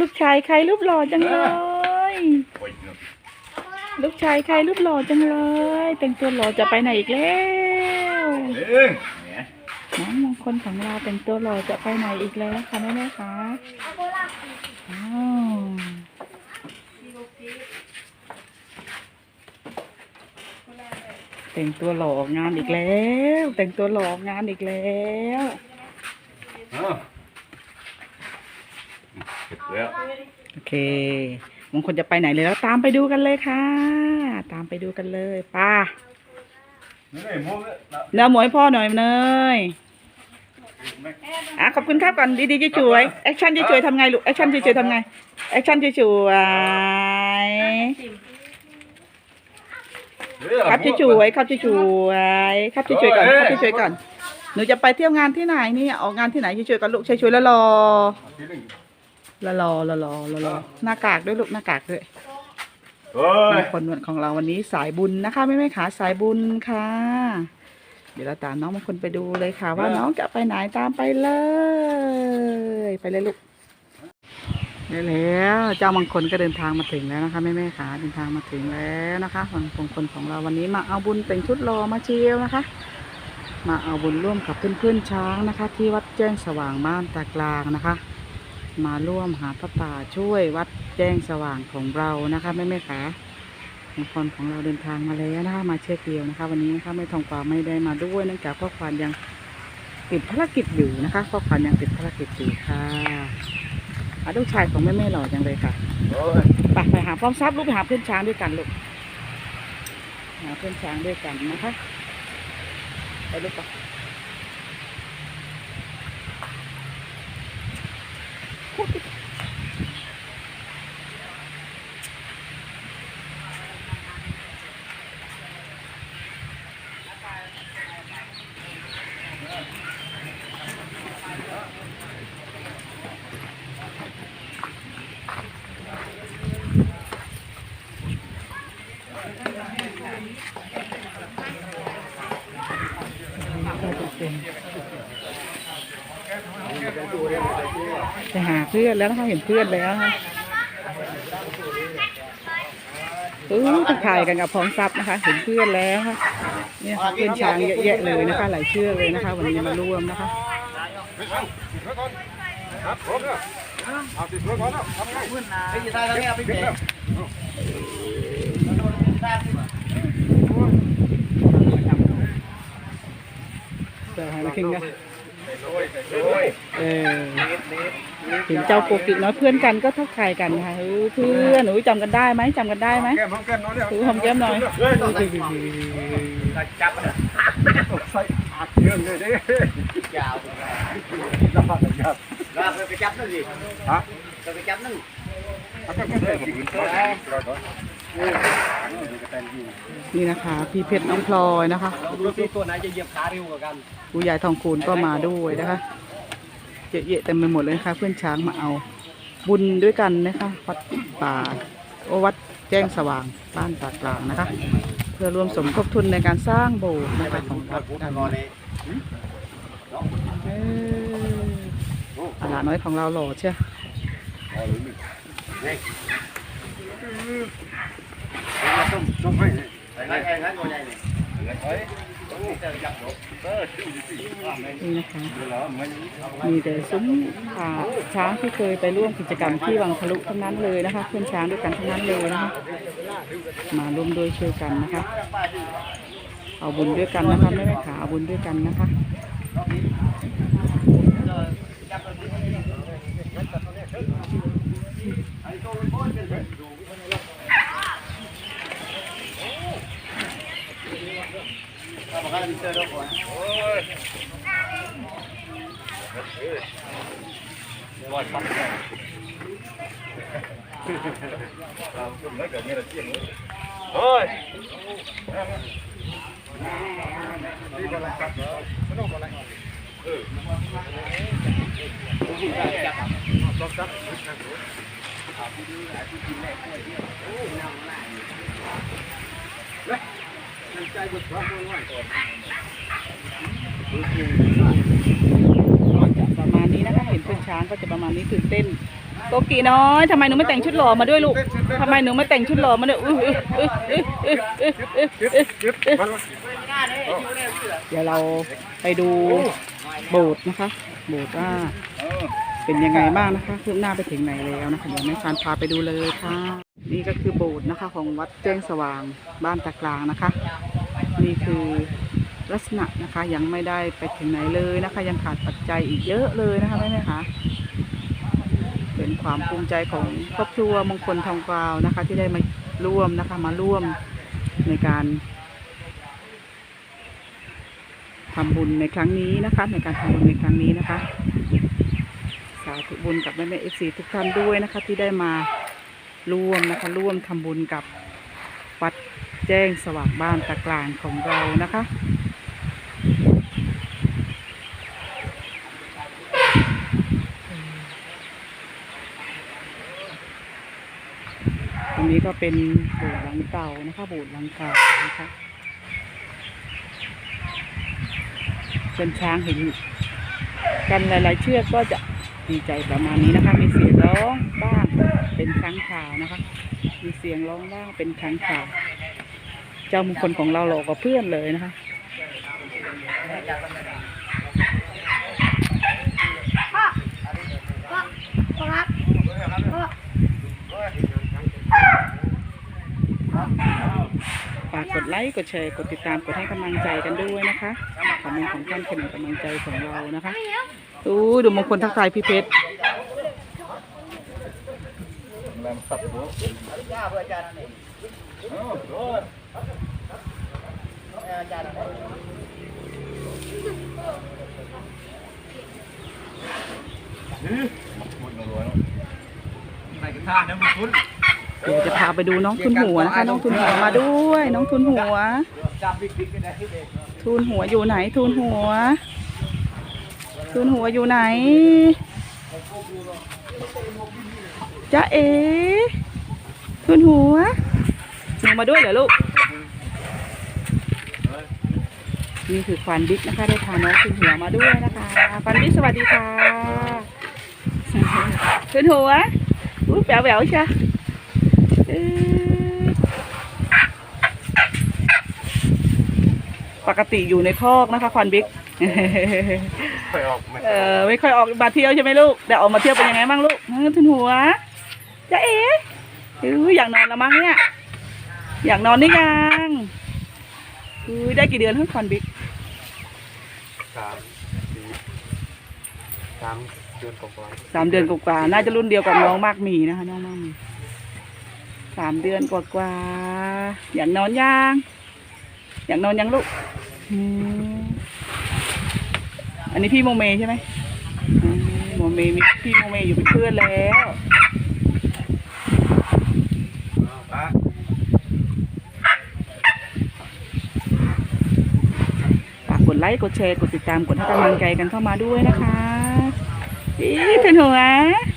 ลูกชายใครรูปหล่อจังเลย ลูกชายใครรูปหล่อจังเลย แต่งตัวหล่อจะไปไหนอีกแล้วหน้องมงคลของเราแต่งตัวหล่อจะไปไหนอีกแล้วคะแม่แม่คะอ้าวแต่งตัวหล่องานอีกแล้ว แต่งตัวหล่องานอีกแล้ว เอาเสร็จแล้วโอเคมงคลจะไปไหนเลยแล้วตามไปดูกันเลยค่ะ ตามไปดูกันเลยป้านี่ไอ้มุกเนี่ยนะเนื้อหมวยพ่อหน่อยเนยอะขอบคุณครับก่อนดีๆจะช่วยแอคชั่นจะช่วยทำไงลูกแอคชั่นจะช่วยทำไงแอคชั่นจะช่วยเอ้ยครับจะช่วยครับจะช่วยครับจะช่วยก่อนครับจะช่วยก่อนหนูจะไปเที่ยวงานที่ไหนเนี่ยออกงานที่ไหนจะช่วยก่อนลูกช่วยช่วยแล้วรอ ทีหนึ่งแล้วรอแล้วรอแล้วรอหน้ากากด้วยลูกหน้ากากด้วยเฮ้ยคนของเราวันนี้สายบุญนะคะแม่แม่ขาสายบุญค่ะ เดี๋ยวเราตามน้องมงคลไปดูเลยค่ะ ว่าน้องจะไปไหนตามไปเลย ไปเลยลูกได้แล้วเจ้ามงคลก็เดินทางมาถึงแล้วนะคะแม่แม่ขาเดินทางมาถึงแล้วนะคะฝั่งมงคลของเราวันนี้มาเอาบุญแต่งชุดรอมาเชียวนะคะ มาเอาบุญร่วมกับเพื่อนๆช้างนะคะ ที่วัดแจ้งสว่างบ้านตากลางนะคะ มาร่วมหาพระป่าช่วยวัดแจ้งสว่างของเรานะคะแม่แม่ขาของคนของเราเดินทางมาแล้วนะคะมาเช็คเดียวนะคะ วันนี้นะคะไม่ทองกวาไม่ได้มาด้วยเนื่องจากพ่อควานยังติดภารกิจอยู่นะคะพ่อควานยังติดภารกิจอยู่ค่ะอาลูกชายของแม่แม่หล่อจังเลยค่ะไปไปหาพร้อมทรัพย์ลูกไปหาเพื่อนช้างด้วยกันลูกหาเพื่อนช้างด้วยกันนะคะไปลูกไป ไปหาเพื่อนแล้วนะคะเห็นเพื่อนแล้วนะคะเออทักทายกันกับพร้อมทรัพย์นะคะ เห็นเพื่อนแล้วค่ะเนี่ยค่ะเพื่อนช้างเยอะแยะเลยนะคะ หลายเชือกเลยนะคะ วันนี้มาร่วมนะคะครับผมเนี่ยเอาติดรถก่อนนะทำไงไอ้ยี่ได้แล้วเนี่ยพี่เบ๋ เดี๋ยวให้มาคิงกันโอ้ยโอ้ยเออเห็นเจ้าโกกิน้อยเพื่อนกันก็ทักทายกันค่ะเออเพื่อนหนูจำกันได้ไหมจำกันได้ไหมแก้มห้องแก้มน้อยเนี่ยถือหอมแก้มหน่อยเฮ้ยจับนะใส่อัดเยอะเลยดิยาวจับจับลากไปจับนั่นสิฮะจะไปจับนั่นเอาแก้มแก้มกินก่อนเราต่อ นี่นะคะ พี่เพชรน้องพลอยนะคะดูสิตัวไหนจะเหยียบขาเร็วกว่ากันผู้ใหญ่ทองคูณก็มาด้วยนะคะเยอะแยะเต็มไปหมดเลยนะคะเพื่อนช้างมาเอา บุญด้วยกันนะคะวัดป่าโอวัดแจ้งสว่างบ้านตากลางนะคะ เพื่อรวมสมทบทุนในการสร้างโบสถ์นะคะของวัดกันรอเลยเอออาหลานน้อยของเราหล่อเชียว ต้มต้มให้ไอ้ไอ้ไอ้ตัวใหญ่เนี่ยนี่นะคะมีแต่ซุ้มอ่าช้างที่เคยไปร่วมกิจกรรมที่วังทะลุทั้งนั้นเลยนะคะเพื่อนช้างด้วยกันทั้งนั้นเลยนะคะมาร่วมด้วยช่วยกันนะคะ เอาบุญด้วยกันนะคะไม่ไม่ขาเอาบุญด้วยกันนะคะ เอามากันเจอแล้วก่อน เฮ้ยประมาณนี้นะคะเห็นเพื่อนช้างก็จะประมาณนี้ตื่นเต้น โกกีน้อยทำไมหนูไม่แต่งชุดหล่อมาด้วยลูกทำไมหนูไม่แต่งชุดหล่อมาด้วยอุ้ยอุ้อุ้อุ้อุ้อุ้ยเดี๋ยวเราไปดูโบสถ์นะคะ โบสถ์ว่าเป็นยังไงบ้างนะคะคืบหน้าไปถึงไหนแล้วนะคะเดี๋ยวแม่ฟันพาไปดูเลยค่ะ นี่ก็คือโบสถ์นะคะของวัดแจ้งสว่างบ้านตะกลางนะคะ นี่คือลักษณะนะคะยังไม่ได้ไปถึงไหนเลยนะคะ ยังขาดปัจจัยอีกเยอะเลยนะคะแม่แม่คะ เป็นความภูมิใจของครอบครัวมงคลทองกวาวนะคะ ที่ได้มาร่วมนะคะมาร่วมในการทำบุญในครั้งนี้นะคะ ในการทำบุญในครั้งนี้นะคะ สาธุบุญกับแม่แม่เอฟซีทุกท่านด้วยนะคะ ที่ได้มาร่วมนะคะ ร่วมทำบุญกับวัดแจ้งสว่างบ้านตะกลางของเรานะคะ ตรง นี้ก็เป็นโบสถ์หลังเก่านะคะโบสถ์หลังเก่านะคะเป็นช้างเห็นกันหลาย ๆ เชือกก็จะดีใจประมาณนี้นะคะ มีเสียงร้องบ้างเป็นครั้งข่าวนะคะ มีเสียงร้องบ้างเป็นครั้งข่าว เจ้ามงคลของเราหลอกกว่าเพื่อนเลยนะคะ ฝากกดไลค์กดแชร์กดติดตามกดให้กำลังใจกันด้วยนะคะคอมเมนต์ของท่านเป็นกำลังใจของเรานะคะดูดูมงคลทักทายพี่เพชรจ้าเพื่ออาจารย์นี่อาจารย์ไหนกันท่าเนี่ยมันคุ้น เดี๋ยวจะพาไปดูน้องทุนหัวนะคะ น้องทุนหัวมาด้วย น้องทุนหัวจับบิ๊กบิ๊กกันได้ที่เด็กทุนหัวอยู่ไหน ทุนหัว ทุนหัวอยู่ไหนจ๊ะเอ๋ทุนหัวหนูมาด้วยเหรอลูก นี่คือฟันบิ๊กนะคะได้พาน้องทุนหัวมาด้วยนะคะฟันบิ๊กสวัสดีค่ะทุนหัวอุ้ยแป๋วแป๋วๆใช่เอ้ย ปกติอยู่ในคอกนะคะฟันบิ๊กไปออกไม่เออไม่ค่อยออกมาเที่ยวใช่ไหมลูกเดี๋ยวออกมาเที่ยวเป็นยังไงบ้างลูกเออทุนหัวจ๊ะเอ๋อุ้ยอยากนอนแล้วมั้งเนี่ยอยากนอนนี่ยังอุ้ยได้กี่เดือนทั้งคอนบิ๊กสามสี่สามเดือนกว่าสามเดือนกว่าๆน่าจะรุ่นเดียวกับน้องมากหมีนะคะน้องมากหมี สามเดือนกว่าๆอยากนอนยัง อยากนอนยังลูกอืมอันนี้พี่โมเมใช่ไหมอืมโมเมมีพี่โมเมอยู่เป็นเพื่อนแล้วๆป้าฝากกดไลค์กดแชร์กดติดตามกดให้กำลังใจกันเข้ามาด้วยนะคะอีเทนหัวอี